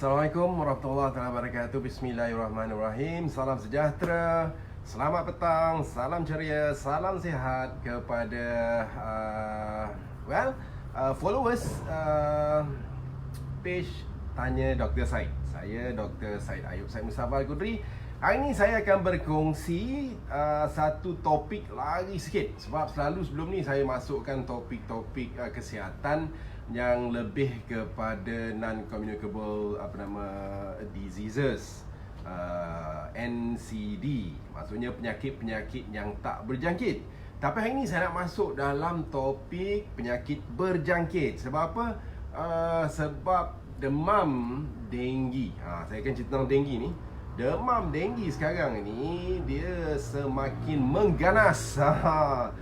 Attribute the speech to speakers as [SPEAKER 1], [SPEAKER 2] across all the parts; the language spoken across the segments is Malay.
[SPEAKER 1] Assalamualaikum warahmatullahi wabarakatuh Bismillahirrahmanirrahim Salam sejahtera Selamat petang Salam ceria Salam sihat Kepada uh, Well uh, Followers uh, Page Tanya Dr. Said Saya Dr. Said Ayub Said Mustafa Al-Qudri Hari ini saya akan berkongsi uh, Satu topik lagi sikit Sebab selalu sebelum ni Saya masukkan topik-topik uh, kesihatan yang lebih kepada non-communicable apa nama diseases uh, NCD maksudnya penyakit-penyakit yang tak berjangkit. Tapi hari ini saya nak masuk dalam topik penyakit berjangkit. Sebab apa? Uh, sebab demam denggi. Ha, saya akan cerita tentang denggi ni. Demam denggi sekarang ni dia semakin mengganas. Ha,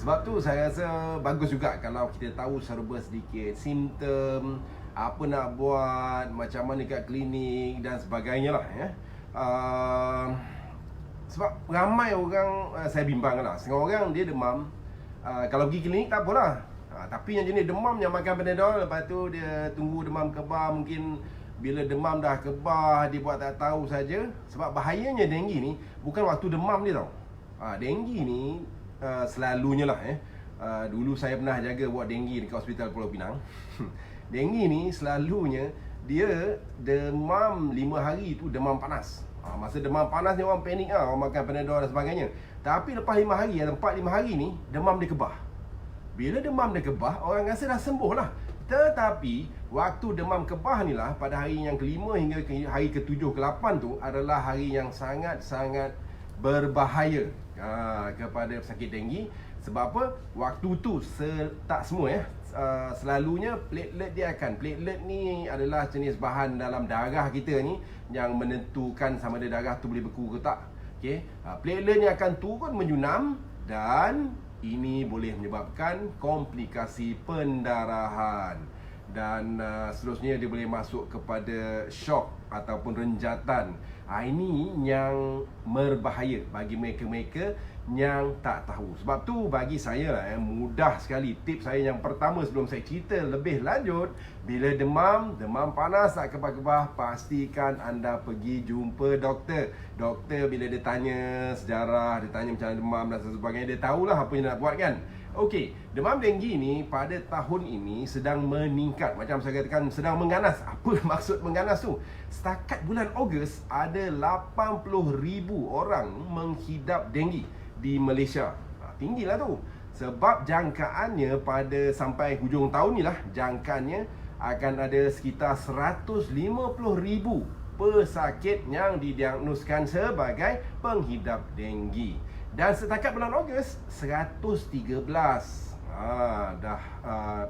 [SPEAKER 1] sebab tu saya rasa bagus juga kalau kita tahu serba sedikit simptom, apa nak buat, macam mana kat klinik dan sebagainya lah ya. Uh, sebab ramai orang uh, saya bimbang lah. Setengah orang dia demam, uh, kalau pergi klinik tak apalah. Uh, tapi yang jenis demam yang makan Panadol lepas tu dia tunggu demam kebal mungkin bila demam dah kebal dia buat tak tahu saja sebab bahayanya denggi ni bukan waktu demam dia tau. Uh, denggi ni uh, selalunya lah eh. Uh, dulu saya pernah jaga buat denggi dekat hospital Pulau Pinang. denggi ni selalunya dia demam 5 hari tu demam panas. Uh, masa demam panas ni orang panik lah, orang makan Panadol dan sebagainya. Tapi lepas 5 hari, ada 4 5 hari ni demam dia kebah. Bila demam dia kebah, orang rasa dah sembuh lah. Tetapi waktu demam kebah ni lah pada hari yang kelima hingga ke hari ketujuh ke lapan tu adalah hari yang sangat-sangat berbahaya uh, kepada pesakit denggi sebab apa? Waktu tu se- tak semua ya. Uh, selalunya platelet dia akan platelet ni adalah jenis bahan dalam darah kita ni yang menentukan sama ada darah tu boleh beku ke tak. Okey? Uh, platelet ni akan turun menyunam dan ini boleh menyebabkan komplikasi pendarahan dan uh, seterusnya dia boleh masuk kepada shock ataupun renjatan. Ha, ini yang berbahaya bagi mereka-mereka yang tak tahu. Sebab tu bagi saya lah, eh, mudah sekali. Tip saya yang pertama sebelum saya cerita lebih lanjut. Bila demam, demam panas tak kebah-kebah, pastikan anda pergi jumpa doktor. Doktor bila dia tanya sejarah, dia tanya macam demam dan sebagainya, dia tahulah apa yang nak buat kan. Okey, demam denggi ni pada tahun ini sedang meningkat. Macam saya katakan sedang mengganas. Apa maksud mengganas tu? Setakat bulan Ogos ada 80,000 orang menghidap denggi di Malaysia. Ha, tinggilah tu. Sebab jangkaannya pada sampai hujung tahun ni lah, jangkaannya akan ada sekitar 150,000 pesakit yang didiagnoskan sebagai penghidap denggi. Dan setakat bulan Ogos 113 ha, dah uh,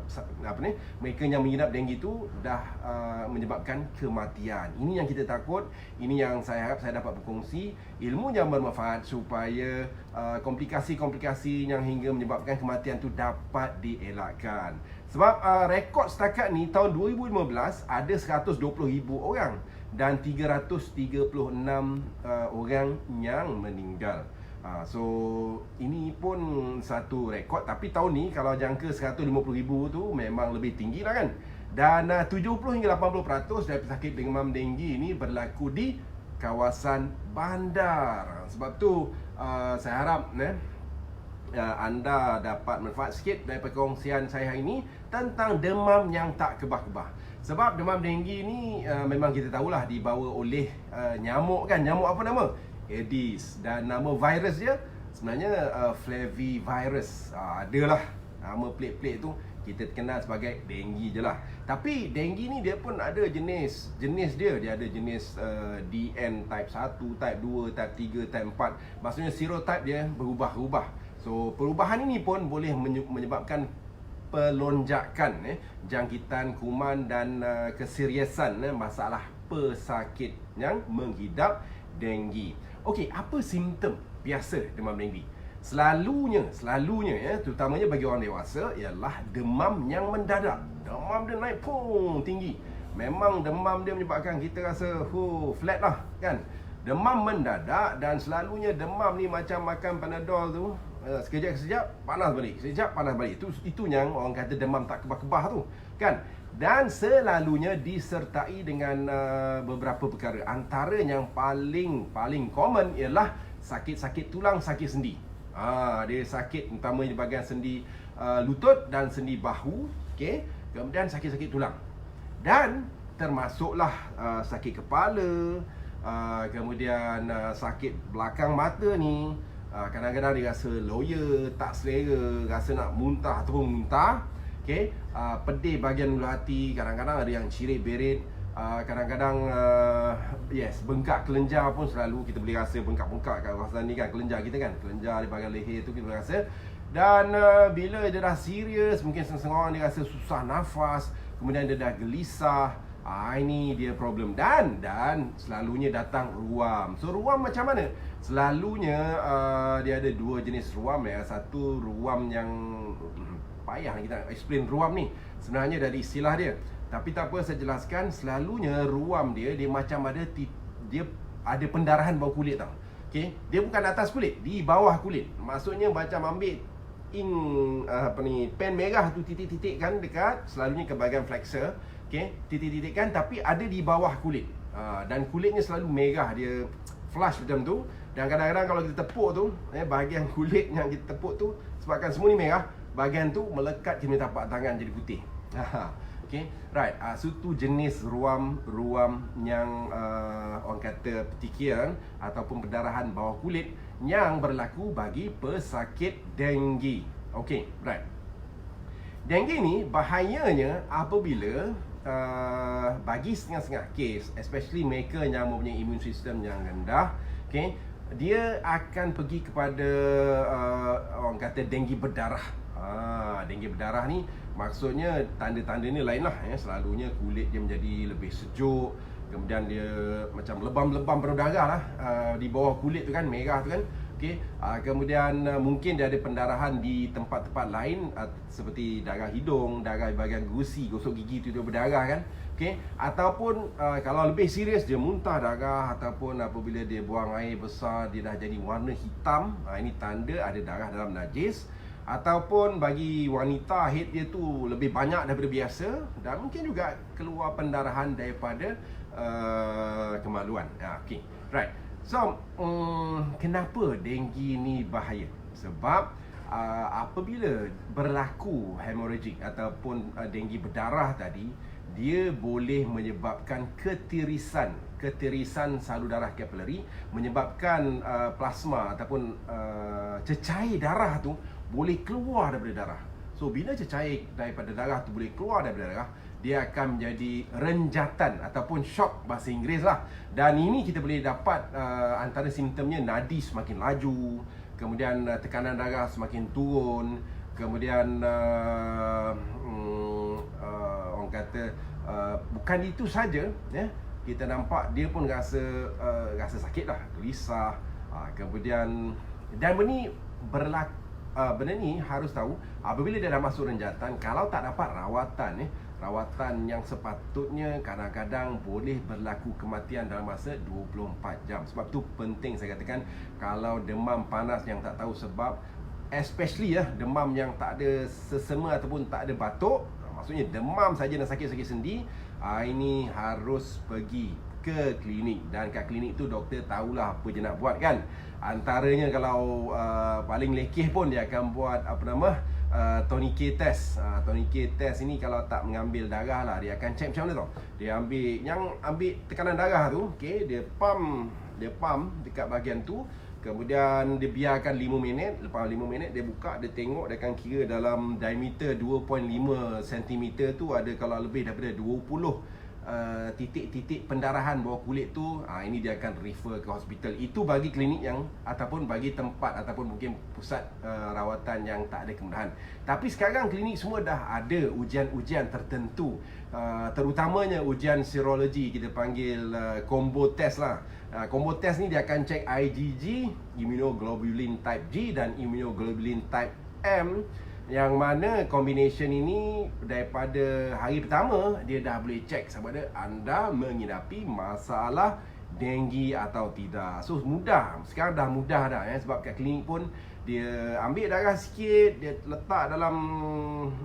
[SPEAKER 1] apa ni mereka yang mengidap denggi tu dah uh, menyebabkan kematian. Ini yang kita takut, ini yang saya harap saya dapat berkongsi ilmu yang bermanfaat supaya uh, komplikasi-komplikasi yang hingga menyebabkan kematian tu dapat dielakkan. Sebab uh, rekod setakat ni tahun 2015 ada 120,000 orang dan 336 uh, orang yang meninggal. Ha, so ini pun satu rekod tapi tahun ni kalau jangka 150,000 tu memang lebih tinggi lah kan. Dan uh, 70 hingga 80% dari pesakit demam denggi ini berlaku di kawasan bandar. Sebab tu uh, saya harap eh, uh, anda dapat manfaat sikit dari perkongsian saya hari ini tentang demam yang tak kebah-kebah. Sebab demam denggi ni uh, memang kita tahulah dibawa oleh uh, nyamuk kan. Nyamuk apa nama? Aedes dan nama virus dia sebenarnya uh, flavivirus. Uh, adalah nama plate-plate tu kita kenal sebagai denggi je lah. Tapi denggi ni dia pun ada jenis jenis dia. Dia ada jenis uh, DN type 1, type 2, type 3, type 4. Maksudnya serotype dia berubah-ubah. So perubahan ini pun boleh menyebabkan pelonjakan eh, jangkitan kuman dan uh, keseriusan eh, masalah pesakit yang menghidap denggi. Okey, apa simptom biasa demam denggi? Selalunya, selalunya ya, terutamanya bagi orang dewasa ialah demam yang mendadak. Demam dia naik pun tinggi. Memang demam dia menyebabkan kita rasa hu flat lah kan. Demam mendadak dan selalunya demam ni macam makan Panadol tu sekejap-sekejap panas balik. Sekejap panas balik. Itu itu yang orang kata demam tak kebah-kebah tu. Kan? Dan selalunya disertai dengan uh, beberapa perkara. Antara yang paling paling common ialah sakit-sakit tulang, sakit sendi. Ha, dia sakit utamanya bahagian sendi uh, lutut dan sendi bahu, okey. Kemudian sakit-sakit tulang. Dan termasuklah uh, sakit kepala, uh, kemudian uh, sakit belakang mata ni, uh, kadang-kadang dia rasa lawyer, tak selera, rasa nak muntah ataupun muntah. Okey, uh, pedih bahagian ulu hati, kadang-kadang ada yang cirit berit, uh, kadang-kadang uh, yes, bengkak kelenjar pun selalu kita boleh rasa bengkak-bengkak kat kawasan ni kan, kelenjar kita kan, kelenjar di bahagian leher tu kita boleh rasa. Dan uh, bila dia dah serius, mungkin setengah orang dia rasa susah nafas, kemudian dia dah gelisah, Ah ini dia problem dan dan selalunya datang ruam. So ruam macam mana? Selalunya uh, dia ada dua jenis ruam ya. Satu ruam yang payah kita explain ruam ni. Sebenarnya dari istilah dia. Tapi tak apa saya jelaskan selalunya ruam dia dia macam ada dia ada pendarahan bawah kulit tau. Okey, dia bukan atas kulit, di bawah kulit. Maksudnya macam ambil ink uh, apa ni pen merah tu titik-titik kan dekat selalunya ke bahagian flexor Okey, titik-titik kan tapi ada di bawah kulit. Ha, dan kulitnya selalu merah dia flush macam tu dan kadang-kadang kalau kita tepuk tu eh bahagian kulit yang kita tepuk tu sebabkan semua ni merah, bahagian tu melekat di tapak tangan jadi putih. Okey, right. Uh, so tu jenis ruam ruam yang uh, orang kata petikian ataupun pendarahan bawah kulit yang berlaku bagi pesakit denggi. Okey, right. Denggi ni bahayanya apabila uh, bagi setengah-setengah kes especially mereka yang mempunyai imun sistem yang rendah okay, dia akan pergi kepada uh, orang kata denggi berdarah uh, denggi berdarah ni maksudnya tanda-tanda ni lain lah ya. selalunya kulit dia menjadi lebih sejuk kemudian dia macam lebam-lebam berdarah lah uh, di bawah kulit tu kan merah tu kan Okey, uh, kemudian uh, mungkin dia ada pendarahan di tempat-tempat lain uh, seperti darah hidung, darah bahagian gusi, gosok gigi tu dia berdarah kan. Okey, ataupun uh, kalau lebih serius dia muntah darah ataupun apabila dia buang air besar dia dah jadi warna hitam, uh, ini tanda ada darah dalam najis ataupun bagi wanita head dia tu lebih banyak daripada biasa dan mungkin juga keluar pendarahan daripada uh, kemaluan. Uh, okey. Right. So, um, kenapa denggi ni bahaya? Sebab uh, apabila berlaku hemorrhagic ataupun uh, denggi berdarah tadi, dia boleh menyebabkan ketirisan, ketirisan salur darah kapilari, menyebabkan uh, plasma ataupun uh, cecair darah tu boleh keluar daripada darah. So bila cecair daripada darah tu boleh keluar daripada darah, dia akan menjadi renjatan ataupun shock bahasa Inggeris lah. Dan ini kita boleh dapat uh, antara simptomnya nadi semakin laju, kemudian uh, tekanan darah semakin turun, kemudian uh, um, uh, orang kata uh, bukan itu saja ya. Kita nampak dia pun rasa uh, rasa sakit lah, gelisah. Uh, kemudian dan ini berlaku uh, benda ni harus tahu apabila dia dah masuk renjatan kalau tak dapat rawatan eh rawatan yang sepatutnya kadang-kadang boleh berlaku kematian dalam masa 24 jam. Sebab tu penting saya katakan kalau demam panas yang tak tahu sebab especially ya demam yang tak ada sesama ataupun tak ada batuk, maksudnya demam saja dan sakit-sakit sendi, ah, ini harus pergi ke klinik dan kat klinik tu doktor tahulah apa dia nak buat kan. Antaranya kalau uh, paling lekeh pun dia akan buat apa nama uh, K test. Uh, K test ini kalau tak mengambil darah lah dia akan check macam mana tau. Dia ambil yang ambil tekanan darah tu, okey, dia pump, dia pump dekat bahagian tu. Kemudian dia biarkan 5 minit Lepas 5 minit dia buka Dia tengok Dia akan kira dalam diameter 2.5 cm tu Ada kalau lebih daripada 20 Uh, titik-titik uh, pendarahan bawah kulit tu uh, ini dia akan refer ke hospital. Itu bagi klinik yang ataupun bagi tempat ataupun mungkin pusat uh, rawatan yang tak ada kemudahan. Tapi sekarang klinik semua dah ada ujian-ujian tertentu. Uh, terutamanya ujian serologi kita panggil uh, combo test lah. Uh, combo test ni dia akan cek IgG immunoglobulin type G dan immunoglobulin type M yang mana combination ini daripada hari pertama dia dah boleh check sama ada anda mengidapi masalah denggi atau tidak. So mudah. Sekarang dah mudah dah ya sebab kat klinik pun dia ambil darah sikit dia letak dalam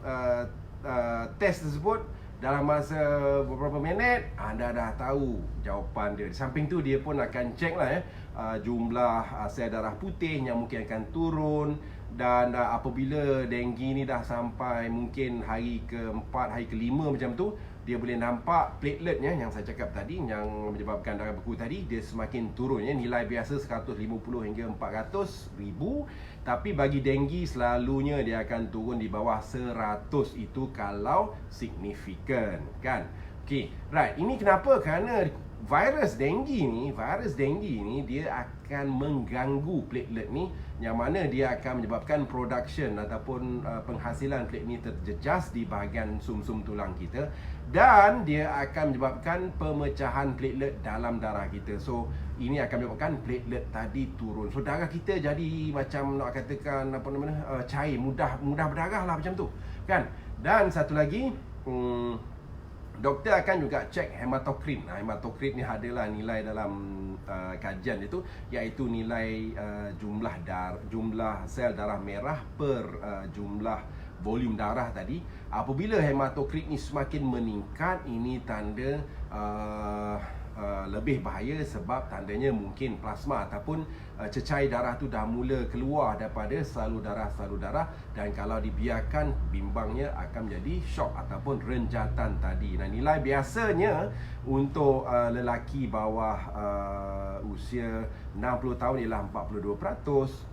[SPEAKER 1] uh, uh, test tersebut dalam masa beberapa minit anda dah tahu jawapan dia. Di samping tu dia pun akan check lah eh uh, jumlah uh, sel darah putih yang mungkin akan turun dan uh, apabila denggi ni dah sampai mungkin hari ke-4, hari ke-5 macam tu dia boleh nampak plateletnya yang saya cakap tadi yang menyebabkan darah beku tadi dia semakin turun ya nilai biasa 150 hingga 400 ribu. Tapi bagi denggi selalunya dia akan turun di bawah 100 itu kalau signifikan kan? Okey right. Ini kenapa? Kerana virus denggi ni, virus denggi ni dia akan mengganggu platelet ni yang mana dia akan menyebabkan production ataupun uh, penghasilan platelet ni terjejas di bahagian sum-sum tulang kita dan dia akan menyebabkan pemecahan platelet dalam darah kita. So ini akan menyebabkan platelet tadi turun. So darah kita jadi macam nak katakan apa nama uh, cair, mudah mudah berdarah lah macam tu. Kan? Dan satu lagi hmm, Doktor akan juga cek hematokrit. Nah, hematokrit ni adalah nilai dalam uh, kajian itu iaitu nilai uh, jumlah dar jumlah sel darah merah per uh, jumlah volum darah tadi. Apabila hematokrit ni semakin meningkat, ini tanda uh, Uh, lebih bahaya sebab tandanya mungkin plasma ataupun uh, cecair darah tu dah mula keluar daripada salur darah-salur darah dan kalau dibiarkan bimbangnya akan menjadi shock ataupun renjatan tadi. Nah nilai biasanya untuk uh, lelaki bawah uh, usia 60 tahun ialah 42%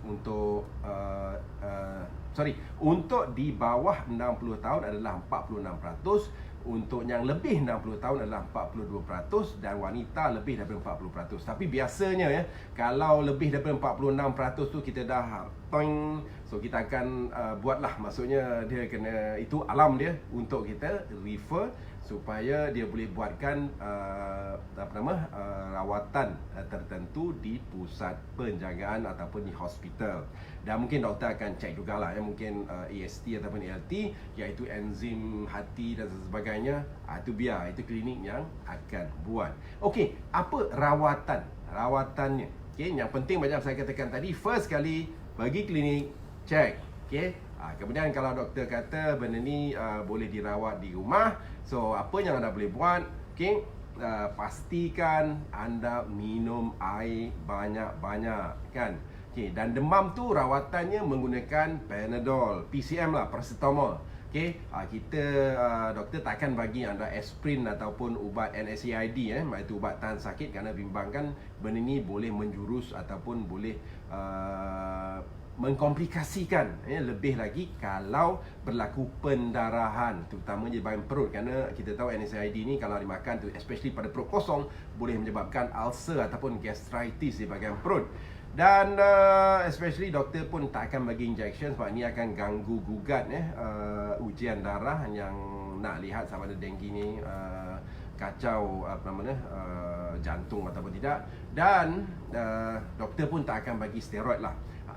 [SPEAKER 1] untuk uh, uh, sorry untuk di bawah 60 tahun adalah 46% untuk yang lebih 60 tahun adalah 42% dan wanita lebih daripada 40%. Tapi biasanya ya, kalau lebih daripada 46% tu kita dah toing so kita akan uh, buatlah maksudnya dia kena itu alam dia untuk kita refer supaya dia boleh buatkan uh, apa nama uh, rawatan uh, tertentu di pusat penjagaan ataupun di hospital. Dan mungkin doktor akan cek jugalah ya. Mungkin uh, AST ataupun ALT iaitu enzim hati dan sebagainya. Uh, itu biar itu klinik yang akan buat. Okey apa rawatan? Rawatannya. Okey yang penting macam saya katakan tadi first kali bagi klinik cek okey Ha, kemudian kalau doktor kata benda ni uh, boleh dirawat di rumah, so apa yang anda boleh buat? Okay, uh, pastikan anda minum air banyak-banyak, kan? Okay, dan demam tu rawatannya menggunakan Panadol, PCM lah, paracetamol. Okay, uh, kita uh, doktor takkan bagi anda aspirin ataupun ubat NSAID eh, iaitu ubat tahan sakit kerana bimbangkan benda ni boleh menjurus ataupun boleh uh, mengkomplikasikan ya, lebih lagi kalau berlaku pendarahan terutama di bahagian perut. Kerana kita tahu NSAID ni kalau dimakan tu especially pada perut kosong boleh menyebabkan ulcer ataupun gastritis di bahagian perut. Dan uh, especially doktor pun tak akan bagi injection sebab ni akan ganggu gugat ya, uh, ujian darah yang nak lihat sama ada denggi ni uh, kacau apa namanya uh, jantung ataupun tidak. Dan uh, doktor pun tak akan bagi steroid lah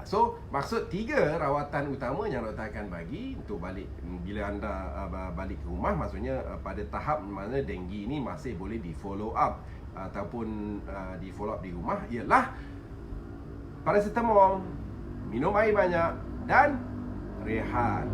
[SPEAKER 1] So, maksud tiga rawatan utama yang doktor akan bagi untuk balik bila anda uh, balik ke rumah maksudnya uh, pada tahap mana denggi ini masih boleh di follow up ataupun uh, di follow up di rumah ialah paracetamol, minum air banyak dan rehat.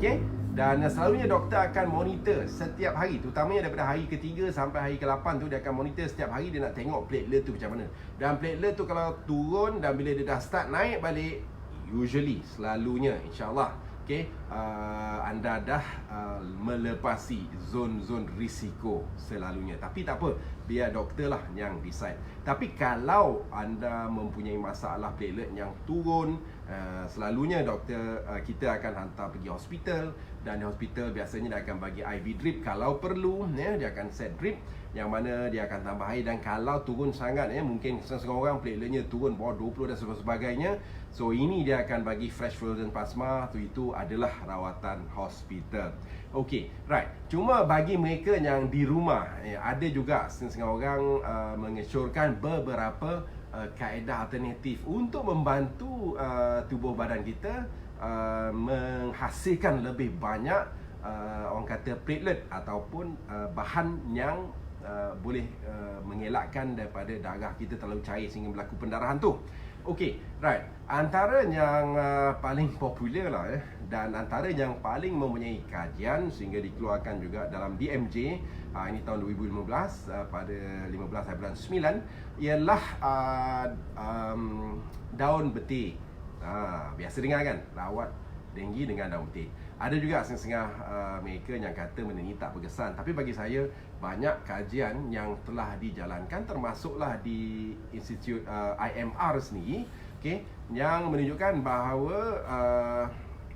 [SPEAKER 1] Okey? Dan selalunya doktor akan monitor setiap hari Terutamanya daripada hari ketiga sampai hari ke-8 tu Dia akan monitor setiap hari Dia nak tengok platelet tu macam mana. Dan platelet tu kalau turun Dan bila dia dah start naik balik Usually, selalunya insyaAllah Okay, uh, anda dah uh, melepasi zon-zon risiko selalunya. Tapi tak apa, biar doktor lah yang decide. Tapi kalau anda mempunyai masalah platelet yang turun uh, Selalunya doktor uh, kita akan hantar pergi hospital. Dan di hospital biasanya dia akan bagi IV drip Kalau perlu, ya, dia akan set drip yang mana dia akan tambah air dan kalau turun sangat ya mungkin setengah orang plateletnya turun bawah 20 dan sebagainya. So ini dia akan bagi fresh frozen plasma. Tu itu adalah rawatan hospital. Okey right. Cuma bagi mereka yang di rumah ya, ada juga setengah orang uh, mengesyorkan beberapa uh, kaedah alternatif untuk membantu uh, tubuh badan kita uh, menghasilkan lebih banyak uh, orang kata platelet ataupun uh, bahan yang Uh, boleh uh, mengelakkan daripada darah kita terlalu cair sehingga berlaku pendarahan tu. Okey, right. Antara yang uh, paling popular lah eh dan antara yang paling mempunyai kajian sehingga dikeluarkan juga dalam DMJ uh, ini tahun 2015 uh, pada 15 hari bulan 9 ialah uh, um, daun betik. Uh, biasa dengar kan? Rawat denggi dengan daun betik. Ada juga setengah uh, mereka yang kata benda ni tak berkesan. Tapi bagi saya banyak kajian yang telah dijalankan Termasuklah di Institut uh, IMR sendiri okay, Yang menunjukkan bahawa uh,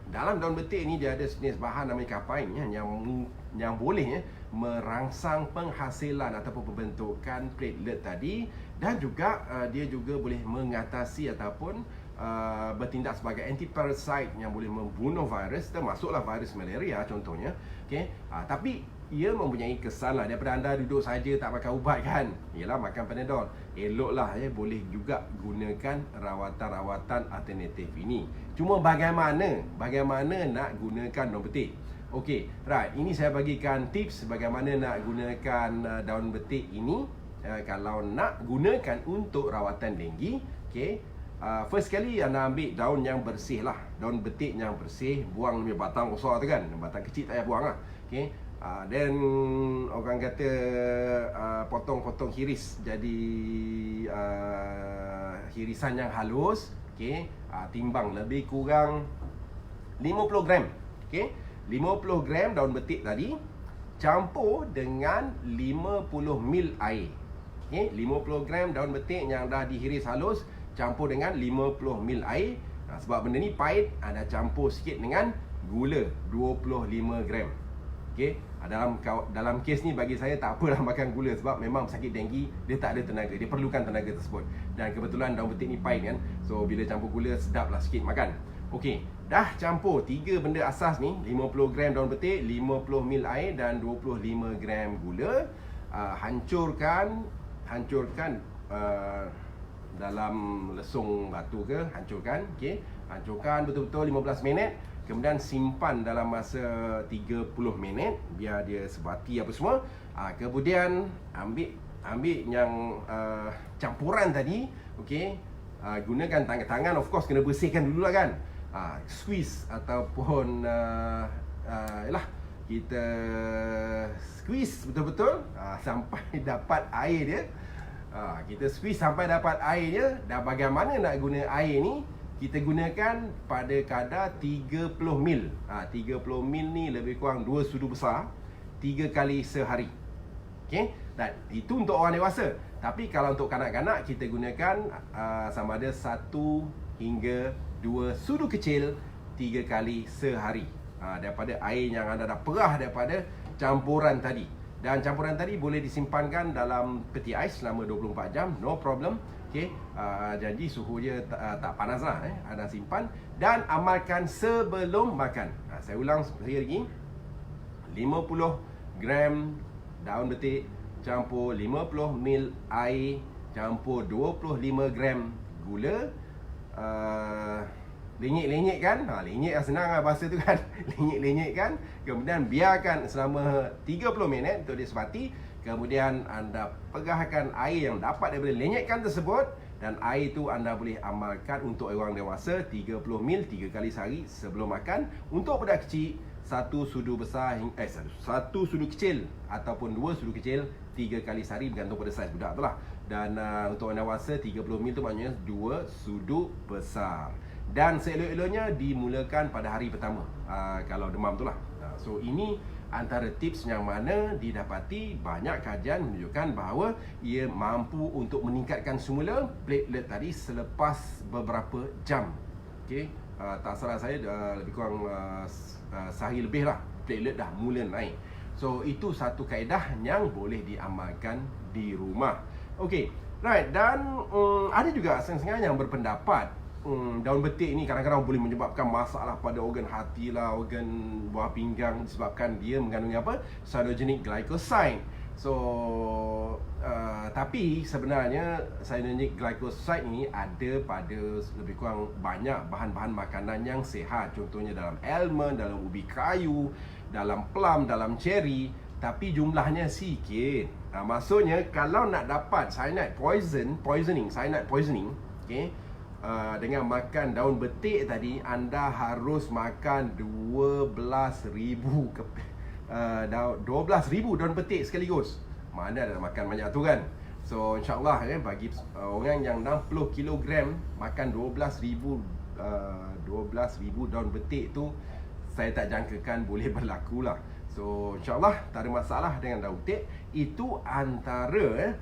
[SPEAKER 1] dalam daun betik ni dia ada sejenis bahan namanya kapain ya, yang yang boleh ya, merangsang penghasilan ataupun pembentukan platelet tadi. Dan juga uh, dia juga boleh mengatasi ataupun uh, bertindak sebagai antiparasite yang boleh membunuh virus termasuklah virus malaria contohnya okey? Uh, tapi ia mempunyai kesan lah. Daripada anda duduk saja tak makan ubat kan? Ialah makan panadol. Eloklah ya boleh juga gunakan rawatan-rawatan alternatif ini. Cuma bagaimana? Bagaimana nak gunakan daun betik okey right. Ini saya bagikan tips bagaimana nak gunakan uh, daun betik ini. Uh, kalau nak gunakan untuk rawatan denggi okey uh, first kali anda ambil daun yang bersih lah daun betik yang bersih buang ni batang besar tu kan batang kecil tak payah buang lah okay. uh, then orang kata uh, potong-potong hiris jadi uh, hirisan yang halus okay. uh, timbang lebih kurang 50 gram okay. 50 gram daun betik tadi campur dengan 50 ml air okay. 50 gram daun betik yang dah dihiris halus campur dengan 50 ml air. Ha, sebab benda ni pahit ha, campur sikit dengan gula 25 gram. Okey ha, dalam dalam kes ni bagi saya tak apalah makan gula sebab memang sakit denggi dia tak ada tenaga dia perlukan tenaga tersebut. Dan kebetulan daun betik ni pahit kan? So bila campur gula sedaplah sikit makan. Okey dah campur tiga benda asas ni 50 gram daun betik 50 ml air dan 25 gram gula. Uh, hancurkan hancurkan uh, dalam lesung batu ke hancurkan okey. Hancurkan betul-betul 15 minit kemudian simpan dalam masa 30 minit biar dia sebati apa semua. Ha, kemudian ambil ambil yang uh, campuran tadi okey. Uh, gunakan tangan-tangan of course kena bersihkan dulu lah kan. Uh, squeeze ataupun uh, uh, yalah kita squeeze betul-betul. Uh, sampai dapat air dia ha, Kita squeeze sampai dapat air je Dan bagaimana nak guna air ni? Kita gunakan pada kadar 30 mil. Ha, 30 mil ni lebih kurang 2 sudu besar 3 kali sehari. Okay? Dan itu untuk orang dewasa. Tapi kalau untuk kanak-kanak Kita gunakan uh, sama ada 1 hingga 2 sudu kecil 3 kali sehari. Ha, Daripada air yang anda dah perah daripada campuran tadi dan campuran tadi boleh disimpankan dalam peti ais selama 24 jam No problem. Okay uh, Janji suhu dia uh, tak panas lah eh. Anda simpan. Dan amalkan sebelum makan. Uh, Saya ulang sekali lagi. 50 gram daun betik Campur 50 ml air Campur 25 gram gula. Uh, Lenyek-lenyek kan? Ha, Lenyek lah senang lah bahasa tu kan. Lenyek-lenyek kan? Kemudian biarkan selama 30 minit Untuk dia sebati Kemudian anda pegahkan air yang dapat daripada lenyekkan tersebut. Dan air tu anda boleh amalkan untuk orang dewasa 30 mil 3 kali sehari sebelum makan. Untuk budak kecil satu sudu besar eh satu, satu sudu kecil ataupun dua sudu kecil tiga kali sehari bergantung pada saiz budak tu lah. Dan uh, untuk orang dewasa 30 mil tu maknanya dua sudu besar dan seelok-eloknya dimulakan pada hari pertama. Uh, kalau demam tu lah. Uh, so ini antara tips yang mana didapati banyak kajian menunjukkan bahawa ia mampu untuk meningkatkan semula platelet tadi selepas beberapa jam. Okey? Uh, tak salah saya uh, lebih kurang uh, uh, sehari lebih lah platelet dah mula naik. So itu satu kaedah yang boleh diamalkan di rumah. Okey right. Dan um, ada juga setengah-setengah yang berpendapat hmm, daun betik ni kadang-kadang boleh menyebabkan masalah pada organ hati lah, organ buah pinggang disebabkan dia mengandungi apa? Cyanogenic glycoside. So, uh, tapi sebenarnya cyanogenic glycoside ni ada pada lebih kurang banyak bahan-bahan makanan yang sihat. Contohnya dalam almond, dalam ubi kayu, dalam plum, dalam cherry. Tapi jumlahnya sikit. Uh, maksudnya kalau nak dapat cyanide poison, poisoning, cyanide poisoning, okay, uh, dengan makan daun betik tadi anda harus makan 12,000 ke uh, 12,000 daun betik sekaligus. Mana ada makan banyak tu kan? So insyaAllah eh, bagi uh, orang yang 60 kg makan 12,000 uh, 12,000 daun betik tu saya tak jangkakan boleh berlaku lah. So insyaAllah tak ada masalah dengan daun betik. Itu antara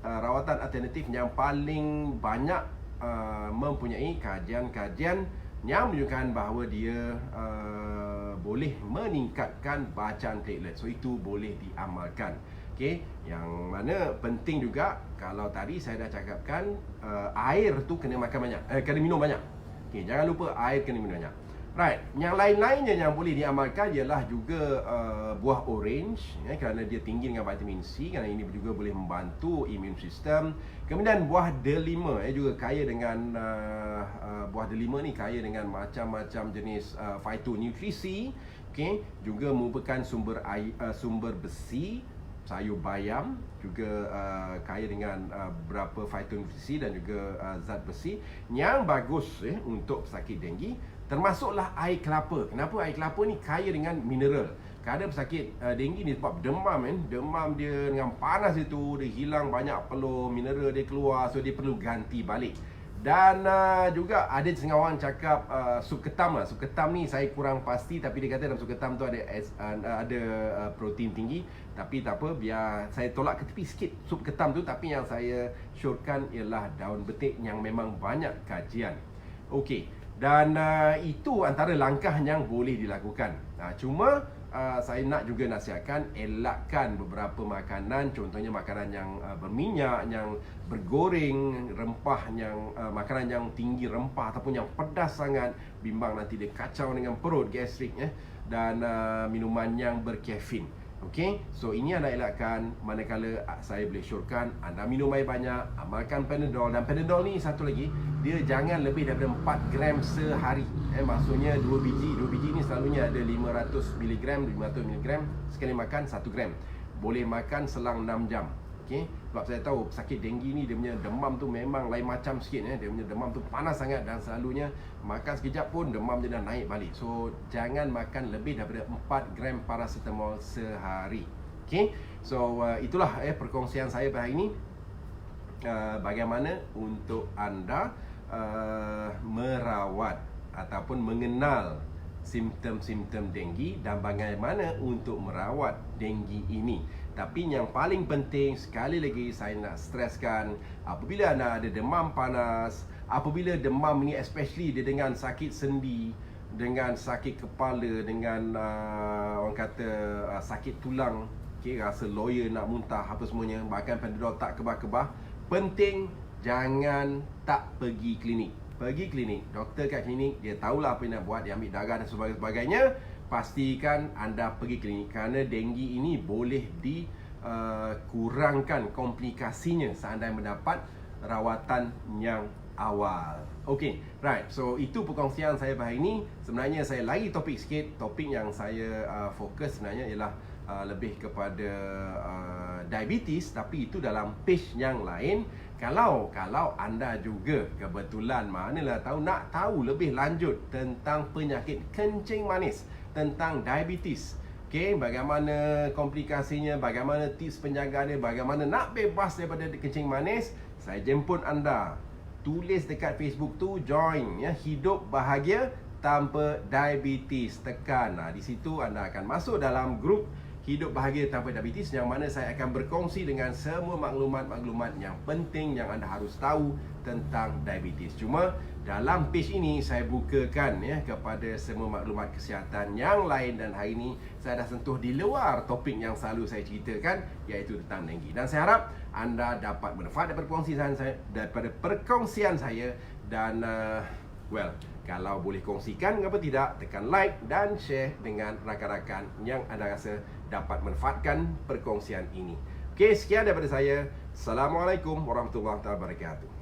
[SPEAKER 1] uh, rawatan alternatif yang paling banyak uh, mempunyai kajian-kajian yang menunjukkan bahawa dia uh, boleh meningkatkan bacaan platelet. So itu boleh diamalkan. Okey, yang mana penting juga kalau tadi saya dah cakapkan uh, air tu kena makan banyak, eh, kena minum banyak. Okey, jangan lupa air kena minum banyak. Right, yang lain-lainnya yang boleh diamalkan ialah juga uh, buah orange ya, kerana dia tinggi dengan vitamin C kerana ini juga boleh membantu imun sistem. Kemudian buah delima ya, juga kaya dengan uh, uh, buah delima ni kaya dengan macam-macam jenis uh, phytonutrisi. Okay, juga merupakan sumber air, uh, sumber besi sayur bayam juga uh, kaya dengan uh, beberapa phytonutrisi dan juga uh, zat besi yang bagus eh, untuk pesakit denggi termasuklah air kelapa kenapa air kelapa ni kaya dengan mineral kadang pesakit uh, denggi ni sebab demam kan demam dia dengan panas itu dia hilang banyak peluh mineral dia keluar so dia perlu ganti balik dan uh, juga ada setengah orang cakap uh, sup ketam lah. Sup ketam ni saya kurang pasti tapi dia kata dalam sup ketam tu ada uh, ada uh, protein tinggi. Tapi tak apa, biar saya tolak ke tepi sikit sup ketam tu tapi yang saya syorkan ialah daun betik yang memang banyak kajian. Okey. Dan uh, itu antara langkah yang boleh dilakukan. Nah, cuma uh, saya nak juga nasihatkan elakkan beberapa makanan. Contohnya makanan yang uh, berminyak yang bergoreng rempah yang uh, makanan yang tinggi rempah ataupun yang pedas sangat. Bimbang nanti dia kacau dengan perut gastrik ya dan uh, minuman yang berkafein Okey, so ini anda elakkan manakala saya boleh syorkan anda minum air banyak, amalkan Panadol dan Panadol ni satu lagi, dia jangan lebih daripada 4 gram sehari. Eh maksudnya 2 biji, 2 biji ni selalunya ada 500 mg, 500 mg sekali makan 1 gram. Boleh makan selang 6 jam. Okay? Sebab saya tahu sakit denggi ni dia punya demam tu memang lain macam sikit eh. Dia punya demam tu panas sangat dan selalunya makan sekejap pun demam dia dah naik balik. So jangan makan lebih daripada 4 gram paracetamol sehari. Okay? So uh, itulah eh perkongsian saya pada hari ini. Uh, bagaimana untuk anda uh, merawat ataupun mengenal simptom-simptom denggi dan bagaimana untuk merawat denggi ini. Tapi yang paling penting sekali lagi saya nak streskan apabila anda ada demam panas, apabila demam ni especially dia dengan sakit sendi, dengan sakit kepala, dengan uh, orang kata uh, sakit tulang, okay, rasa lawyer nak muntah apa semuanya, bahkan Panadol tak kebah-kebah, penting jangan tak pergi klinik. Pergi klinik, doktor kat klinik dia tahulah apa yang nak buat, dia ambil darah dan sebagainya pastikan anda pergi klinik kerana denggi ini boleh dikurangkan uh, komplikasinya seandainya mendapat rawatan yang awal. Okey, right. So itu perkongsian saya pada hari ini. Sebenarnya saya lagi topik sikit. Topik yang saya uh, fokus sebenarnya ialah uh, lebih kepada uh, diabetes tapi itu dalam page yang lain. Kalau kalau anda juga kebetulan manalah tahu nak tahu lebih lanjut tentang penyakit kencing manis tentang diabetes. Okey, bagaimana komplikasinya, bagaimana tips penjagaan dia, bagaimana nak bebas daripada kencing manis, saya jemput anda. Tulis dekat Facebook tu join ya, hidup bahagia tanpa diabetes. Tekan. Nah, di situ anda akan masuk dalam grup hidup bahagia tanpa diabetes yang mana saya akan berkongsi dengan semua maklumat-maklumat yang penting yang anda harus tahu tentang diabetes. Cuma dalam page ini saya bukakan ya kepada semua maklumat kesihatan yang lain dan hari ini saya dah sentuh di luar topik yang selalu saya ceritakan iaitu tentang denggi. Dan saya harap anda dapat manfaat daripada perkongsian saya daripada perkongsian saya dan uh, well kalau boleh kongsikan apa tidak tekan like dan share dengan rakan-rakan yang anda rasa dapat manfaatkan perkongsian ini. Okey, sekian daripada saya. Assalamualaikum warahmatullahi wabarakatuh.